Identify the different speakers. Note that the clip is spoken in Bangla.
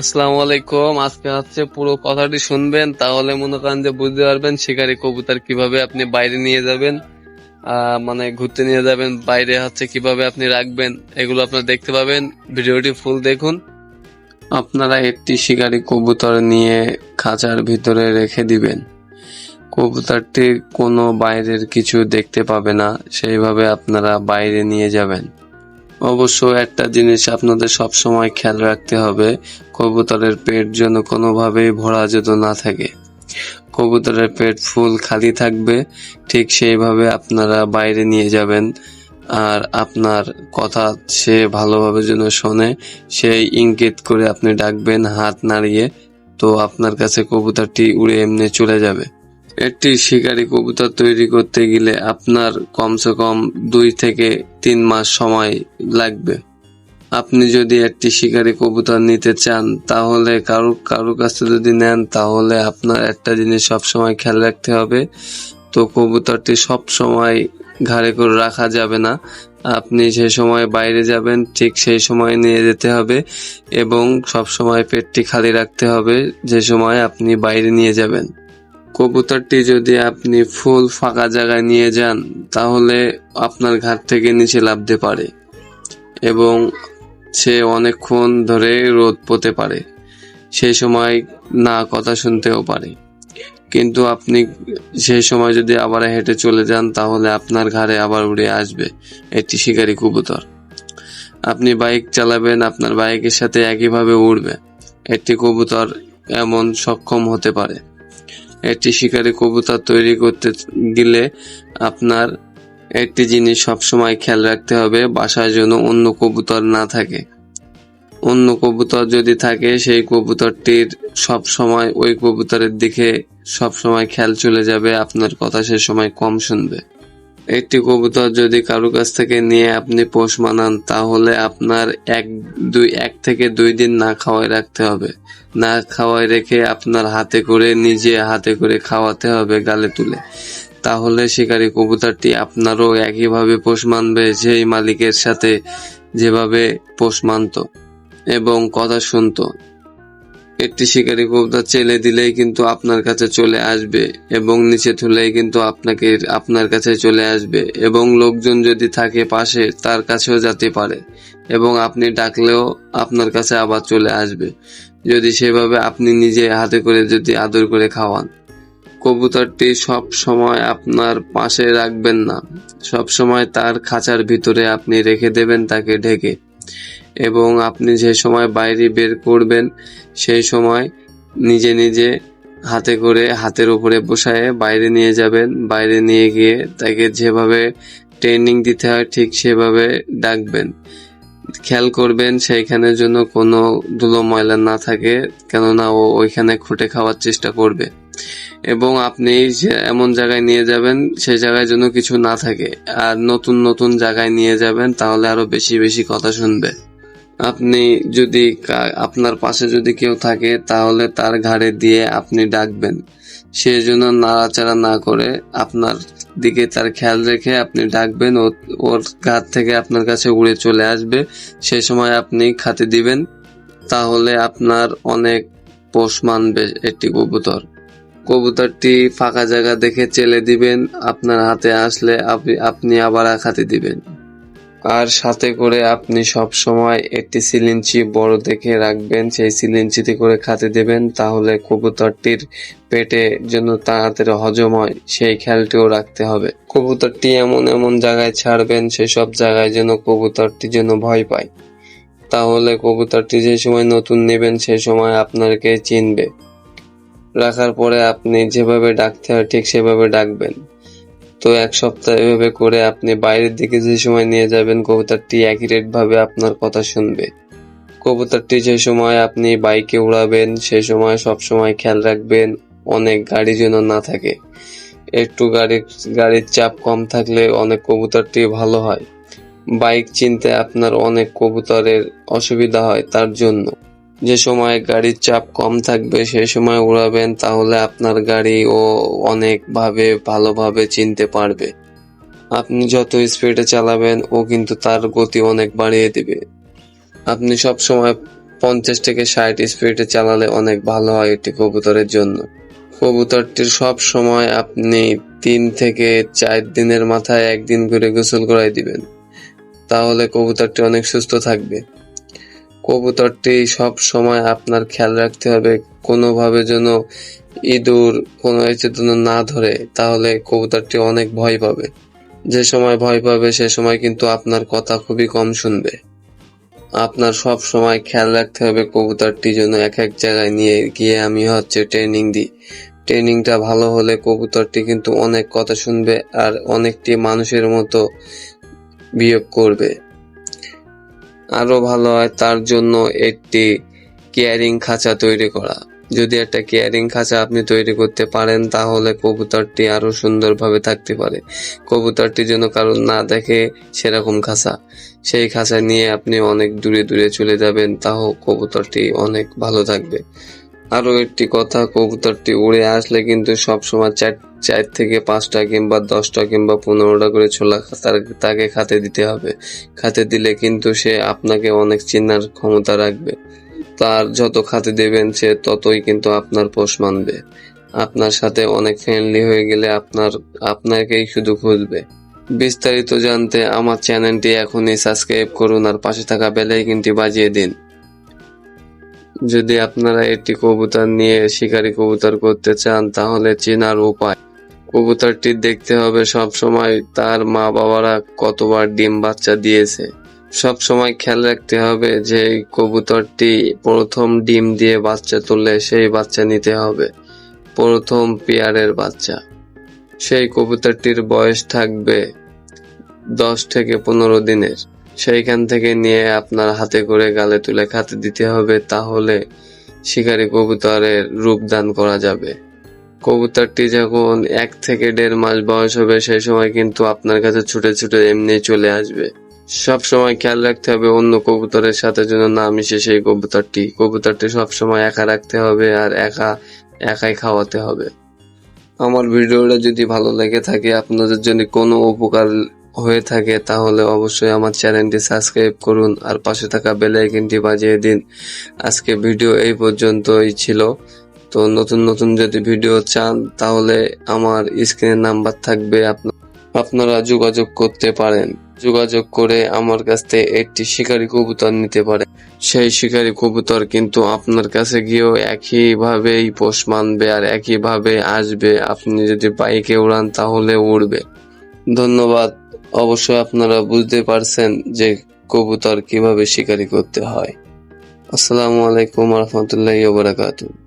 Speaker 1: আসসালামু আলাইকুম। আজকে হচ্ছে পুরো কথাটি শুনবেন, তাহলে মনে করেন যে বুঝতে পারবেন শিকারি কবুতর কীভাবে আপনি বাইরে নিয়ে যাবেন মানে ঘুরতে নিয়ে যাবেন, বাইরে হচ্ছে কীভাবে আপনি রাখবেন, এগুলো আপনারা দেখতে পাবেন। ভিডিওটি ফুল দেখুন। আপনারা একটি শিকারি কবুতর নিয়ে খাঁচার ভিতরে রেখে দিবেন। কবুতরটি কোনো বাইরের কিছু দেখতে পাবে না, সেইভাবে আপনারা বাইরে নিয়ে যাবেন। অবশ্য একটা জিনিস আপনাদের সব সময় খেয়াল রাখতে হবে কবুতরের পেট যেন কোনোভাবেই ভরা যেত না থাকে। কবুতরের পেট ফুল খালি থাকবে, ঠিক সেইভাবে আপনারা বাইরে নিয়ে যাবেন। আর আপনার কথা সে ভালোভাবে যেন শোনে, সেই ইঙ্গিত করে আপনি ডাকবেন হাত নাড়িয়ে, তো আপনার কাছে কবুতরটি উড়ে এমনি চলে যাবে। একটি শিকারী কবুতর তৈরি করতে গেলে আপনার কমসে কম দুই থেকে তিন মাস সময় লাগবে। আপনি যদি একটি শিকারী কবুতর নিতে চান, তাহলে কারও কারও কাছে যদি নেন, তাহলে আপনার একটা জিনিস সবসময় খেয়াল রাখতে হবে। তো কবুতরটি সব সময় ঘাড়ে করে রাখা যাবে না। আপনি যে সময় বাইরে যাবেন, ঠিক সেই সময় নিয়ে যেতে হবে এবং সব সময় পেটটি খালি রাখতে হবে যে সময় আপনি বাইরে নিয়ে যাবেন। কবুতরটি যদি আপনি ফুল ফাঁকা জায়গায় নিয়ে যান, তাহলে আপনার ঘাট থেকে নিচে লাফতে পারে এবং সে অনেকক্ষণ ধরে রোদ পোতে পারে। সেই সময় না কথা শুনতেও পারে। কিন্তু আপনি সেই সময় যদি আবার হেঁটে চলে যান, তাহলে আপনার ঘাড়ে আবার উড়ে আসবে একটি শিকারী কবুতর। আপনি বাইক চালাবেন, আপনার বাইকের সাথে একইভাবে উড়বে। একটি কবুতর এমন সক্ষম হতে পারে। একটি শিকারী কবুতর তৈরি করতে গেলে আপনার একটি জিনিস সবসময় খেয়াল রাখতে হবে বাসায় যেন অন্য কবুতর না থাকে। অন্য কবুতর যদি থাকে, সেই কবুতরটির সব সময় ওই কবুতরের দিকে সব সময় খেয়াল চলে যাবে, আপনার কথা সে সময় কম শুনবে। একটি কবুতর যদি কারও কাছ থেকে নিয়ে আপনি পোষ মানান, তাহলে আপনার এক, দুই, এক থেকে দুই দিন না খাওয়ায় রাখতে হবে। না খাওয়ায় রেখে আপনার হাতে করে, নিজে হাতে করে খাওয়াতে হবে গালে তুলে। তাহলে শিকারী কবুতরটি আপনারও একইভাবে পোষ মানবে সেই মালিকের সাথে যেভাবে পোষ মানত এবং কথা শুনতো। একটি শিকারী কবুতর চেলে দিলেই কিন্তু আপনার কাছে চলে আসবে এবং নিচে তুলেই কিন্তু আপনাকে, আপনার কাছে চলে আসবে এবং লোকজন যদি থাকে পাশে তার কাছেও যেতে পারে এবং আপনি ডাকলেও আপনার কাছে আবার চলে আসবে। যদি সেভাবে আপনি নিজে হাতে করে যদি আদর করে খাওয়ান। কবুতরটি সব সময় আপনার পাশে রাখবেন না। সব সময় তার খাঁচার ভিতরে আপনি রেখে দেবেন তাকে ঢেকে। এবং আপনি যে সময় বাইরে বের করবেন, সেই সময় নিজে নিজে হাতে করে হাতের উপরে বসায় বাইরে নিয়ে যাবেন। বাইরে নিয়ে গিয়ে তাকে যেভাবে ট্রেনিং দিতে হয়, ঠিক সেভাবে ডাকবেন। খেয়াল করবেন সেইখানের জন্য কোনো ধুলো ময়লা না থাকে, কেননা ও ওইখানে খুঁটে খাওয়ার চেষ্টা করবে। এবং আপনি এমন জায়গায় নিয়ে যাবেন, সেই জায়গায় যেন কিছু না থাকে। আর নতুন নতুন জায়গায় নিয়ে যাবেন, তাহলে আরও বেশি বেশি কথা শুনবে। আপনি যদি আপনার পাশে যদি কেউ থাকে, তাহলে তার ঘাড়ে দিয়ে আপনি ডাকবেন। সে যেন নাড়াচাড়া না করে আপনার দিকে তার খেয়াল রেখে আপনি ডাকবেন ওর ঘাট থেকে আপনার কাছে উড়ে চলে আসবে। সে সময় আপনি খাতে দিবেন, তাহলে আপনার অনেক পোষ মানবে একটি কবুতর। কবুতরটি ফাঁকা জায়গা দেখে চেলে দিবেন, আপনার হাতে আসলে আপনি আবার খাতে দিবেন। আর সাথে করে আপনি সব সময় একটি সিলিঞ্চি বড় দেখে রাখবেন, সেই সিলিঞ্চিতে করে খাতে দেবেন, তাহলে কবুতরটির পেটে যেন তাড়াতাড়ি হজম হয়, সেই খেয়ালটিও রাখতে হবে। কবুতরটি এমন এমন জায়গায় ছাড়বেন, সেসব জায়গায় যেন কবুতরটি যেন ভয় পায়। তাহলে কবুতরটি যে সময় নতুন নেবেন সেই সময় আপনাকে চিনবে। রাখার পরে আপনি যেভাবে ডাকতে হয় ঠিক সেভাবে ডাকবেন। তো এক সপ্তাহ এভাবে করে আপনি বাইরের দিকে যে সময় নিয়ে যাবেন, কবুতরটি অ্যাকিউরেট ভাবে আপনার কথা শুনবে। কবুতরটি যে সময় আপনি বাইকে উড়াবেন সেই সময় সব সময় খেয়াল রাখবেন, অনেক গাড়ি যেন না থাকে। একটু গাড়ির গাড়ির চাপ কম থাকলে অনেক কবুতরটি ভালো হয়। বাইক চিনতে আপনার অনেক কবুতরের অসুবিধা হয় তার জন্য। যে সময় গাড়ির চাপ কম থাকবে সেই সময় উড়াবেন, তাহলে আপনার গাড়ি ও অনেকভাবে ভালোভাবে চিনতে পারবে। আপনি যত স্পিডে চালাবেন, ও কিন্তু তার গতি অনেক বাড়িয়ে দিবে। আপনি সব সময় পঞ্চাশ থেকে ষাট স্পিডে চালালে অনেক ভালো হয় এটি কবুতরের জন্য। কবুতরটির সব সময় আপনি তিন থেকে চার দিনের মাথায় একদিন করে গোসল করাই দিবেন। তাহলে কবুতরটি অনেক সুস্থ থাকবে। কবুতরটি সব সময় আপনার খেয়াল রাখতে হবে, কোনোভাবে যেন ইঁদুর কোনো যেন না ধরে, তাহলে কবুতরটি অনেক ভয় পাবে। যে সময় ভয় পাবে, সে সময় কিন্তু আপনার কথা খুবই কম শুনবে। আপনার সব সময় খেয়াল রাখতে হবে, কবুতরটি যেন এক এক জায়গায় নিয়ে গিয়ে আমি হচ্ছে ট্রেনিং দিই। ট্রেনিংটা ভালো হলে কবুতরটি কিন্তু অনেক কথা শুনবে আর অনেকটি মানুষের মতো বিয়োগ করবে। আরও ভালো হয় তার জন্য একটি কেয়ারিং খাঁচা তৈরি করা। যদি একটা কেয়ারিং খাঁচা আপনি তৈরি করতে পারেন, তাহলে কবুতরটি আরও সুন্দরভাবে থাকতে পারে। কবুতরটি যেন কারণ না দেখে সেরকম খাঁচা। সেই খাঁচা নিয়ে আপনি অনেক দূরে দূরে চলে যাবেন, তাও কবুতরটি অনেক ভালো থাকবে। আরও একটি কথা, কবুতরটি উড়ে আসলে কিন্তু সবসময় চার চার থেকে পাঁচটা কিংবা দশটা কিংবা পনেরোটা করে ছোলা তার- তাকে খাতে দিতে হবে। খাতে দিলে কিন্তু সে আপনাকে অনেক চিনার ক্ষমতা রাখবে। তার যত খাতে দেবেন সে ততই কিন্তু আপনার পোষ মানবে। আপনার সাথে অনেক ফ্রেন্ডলি হয়ে গেলে আপনার, আপনাকেই শুধু খুঁজবে। বিস্তারিত জানতে আমার চ্যানেলটি এখনই সাবস্ক্রাইব করুন আর পাশে থাকা বেলাইকিনটি বাজিয়ে দিন। যদি আপনারা একটি কবুতর নিয়ে শিকারী কবুতর করতে চান, তাহলে চেনার উপায়। কবুতরটি দেখতে হবে সব সময় তার মা বাবারা কতবার ডিম বাচ্চা দিয়েছে। সব সময় খেয়াল রাখতে হবে যে কবুতরটি প্রথম ডিম দিয়ে বাচ্চা তুললে সেই বাচ্চা নিতে হবে। প্রথম পেয়ারের বাচ্চা। সেই কবুতরটির বয়স থাকবে দশ থেকে পনেরো দিনের। সেইখান থেকে নিয়ে আপনার হাতে করে গালে তুলে খাতে দিতে হবে, তাহলে শিকারী কবুতরের রূপ দান করা যাবে। কবুতরটি যখন এক থেকে দেড় মাস বয়স হবে, সেই সময় কিন্তু আপনার কাছে ছুটে ছুটে এমনি চলে আসবে। সব সময় খেয়াল রাখতে হবে, অন্য কবুতরের সাথে যেন না মিশে সেই কবুতরটি। কবুতরটি সব সময় একা রাখতে হবে আর একা, একাই খাওয়াতে হবে। আমার ভিডিওটা যদি ভালো লেগে থাকে, আপনাদের জন্য কোনো উপকার হয়ে থাকে, তাহলে অবশ্যই আমার চ্যানেলটি সাবস্ক্রাইব করুন আর পাশে থাকা বেল আইকনটি বাজিয়ে দিন। আজকে ভিডিও এই পর্যন্তই ছিল। তো নতুন নতুন যদি ভিডিও চান, তাহলে আমার স্ক্রিনের নাম্বার থাকবে আপনারা যোগাযোগ করতে পারেন। যোগাযোগ করে আমার কাছ থেকে একটি শিকারি কবুতর নিতে পারেন। সেই শিকারি কবুতর কিন্তু আপনার কাছে গিয়েও একইভাবেই পোষ মানবে আর একইভাবে আসবে। আপনি যদি বাইকে উড়ান, তাহলে উড়বে। ধন্যবাদ। অবশ্যই আপনারা বুঝতে পারছেন যে কবুতর কীভাবে শিকারি করতে হয়। আসসালামু আলাইকুম রহমতুল্লাহ বারাকাতুহ।